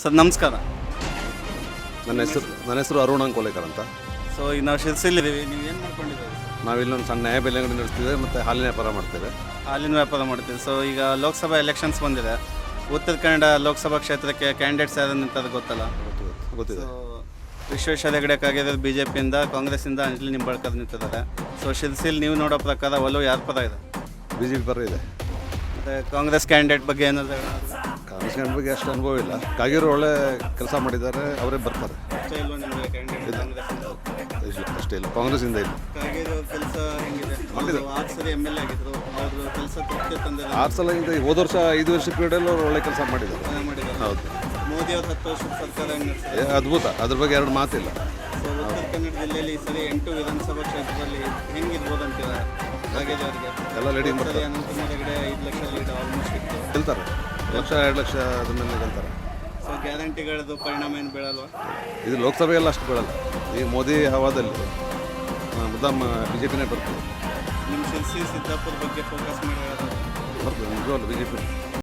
Sir ನಮಸ್ಕಾರ. ನನ್ನ ಹೆಸರು ನನ್ನ ಹೆಸರು ಅರುಣ್ ಅಂಕೋಲೇಕರ್ ಅಂತ. ಸೊ ಈಗ ನಾವು ಶಿರ್ಸಿಲಿದ್ದೀವಿ ನೀವು ಏನು ಮಾಡ್ಕೊಂಡಿದ್ದೀವಿ ನಾವಿಲ್ಲೊಂದು ಸಣ್ಣ ನ್ಯಾಯಬೆಲೆ ಅಂಗಡಿ ನಡೆಸ್ತಿದ್ದೇವೆ ಮತ್ತು ಹಾಲಿನ ವ್ಯಾಪಾರ ಮಾಡ್ತೇವೆ. ಹಾಲಿನ ವ್ಯಾಪಾರ ಮಾಡ್ತೀವಿ. ಸೊ ಈಗ ಲೋಕಸಭಾ ಎಲೆಕ್ಷನ್ಸ್ ಬಂದಿದೆ. ಉತ್ತರ ಕನ್ನಡ ಲೋಕಸಭಾ ಕ್ಷೇತ್ರಕ್ಕೆ ಕ್ಯಾಂಡಿಡೇಟ್ಸ್ ಯಾರು ನಿಂತದ್ದು ಗೊತ್ತಲ್ಲ? ಗೊತ್ತಿದೆ. ವಿಶ್ವೇಶ್ವರ ಹೆಗಡೆ ಬಿ ಜೆ ಪಿಯಿಂದ ಕಾಂಗ್ರೆಸ್ಸಿಂದ ಅಂಜಲಿ ನಿಂಬಾಳ್ಕರ್ ನಿಂತಿದ್ದಾರೆ. ಸೊ ಶಿರ್ಸಿಲ್ ನೀವು ನೋಡೋ ಪ್ರಕಾರ ಒಲವು ಯಾರ ಪರ ಇದೆ? ಬಿ ಜೆ ಪಿ ಪರ ಇದೆ. ಮತ್ತು ಕಾಂಗ್ರೆಸ್ ಕ್ಯಾಂಡಿಡೇಟ್ ಬಗ್ಗೆ ಏನಾದರೂ ಬಗ್ಗೆ ಅಷ್ಟು ಅನುಭವ ಇಲ್ಲ. ಕಾಗೇರು ಒಳ್ಳೆ ಕೆಲಸ ಮಾಡಿದ್ದಾರೆ ಅವರೇ ಬರ್ತಾರೆ. ಇಲ್ಲ. ಅಷ್ಟೇ ಇಲ್ಲ. ಕಾಂಗ್ರೆಸ್ಸಿಂದ ಇಲ್ಲ. ಆರು ಸಲ ಇಂದ ಹೋದ ವರ್ಷ ಐದು ವರ್ಷ ಪೀರಿಯಡಲ್ಲಿ ಅವ್ರು ಒಳ್ಳೆ ಕೆಲಸ ಮಾಡಿದ್ದಾರೆ. ಹೌದು. ಮೋದಿ ಅವ್ರ ಹತ್ತು ವರ್ಷದ ಸರ್ಕಾರ ಹೆಂಗ್ ಏ, ಅದ್ಭುತ. ಅದ್ರ ಬಗ್ಗೆ ಎರಡು ಮಾತಿಲ್ಲ. ಕನ್ನಡ ಜಿಲ್ಲೆಯಲ್ಲಿ ಈ ಸರಿ ಎಂಟು ವಿಧಾನಸಭಾ ಕ್ಷೇತ್ರದಲ್ಲಿ ಹೆಂಗಿರ್ಬೋದು ಅಂತೀರ ಅವರಿಗೆ? ಎಲ್ಲ ಲೀಡಿಂಗ್ ಬರ್ತಾರೆ ಅನಂತಕುಮಾರ್ ಹೆಗಡೆ ಐದು ಲಕ್ಷ ಲೀಡ್ ಆಲ್ಮೋಸ್ಟ್ ಇತ್ತು. ಗೆಲ್ತಾರೆ ಲಕ್ಷ ಎರಡು ಲಕ್ಷ ಅದನ್ನ ಮೇಲೆ ಗೆಲ್ತಾರೆ ಸೊ ಗ್ಯಾರಂಟಿಗಳದ್ದು ಪರಿಣಾಮ ಏನು ಬೀಳಲ್ವಾ? ಇದು ಲೋಕಸಭೆಯಲ್ಲ ಅಷ್ಟು ಬೀಳಲ್ಲ. ಈ ಮೋದಿ ಹವಾದಲ್ಲಿ ಮುದಾಮ್ ಬಿ ಜೆ ಪಿನೇ ಬರ್ತದೆ ನಿಮ್ಮ ಸಿ ಸಿದ್ದಾಪುರ ಬಗ್ಗೆ ಫೋಕಸ್ ಮಾಡಿ ಬರ್ತದೆ ನಿಜವಲ್ಲ ಬಿ ಜೆ ಪಿ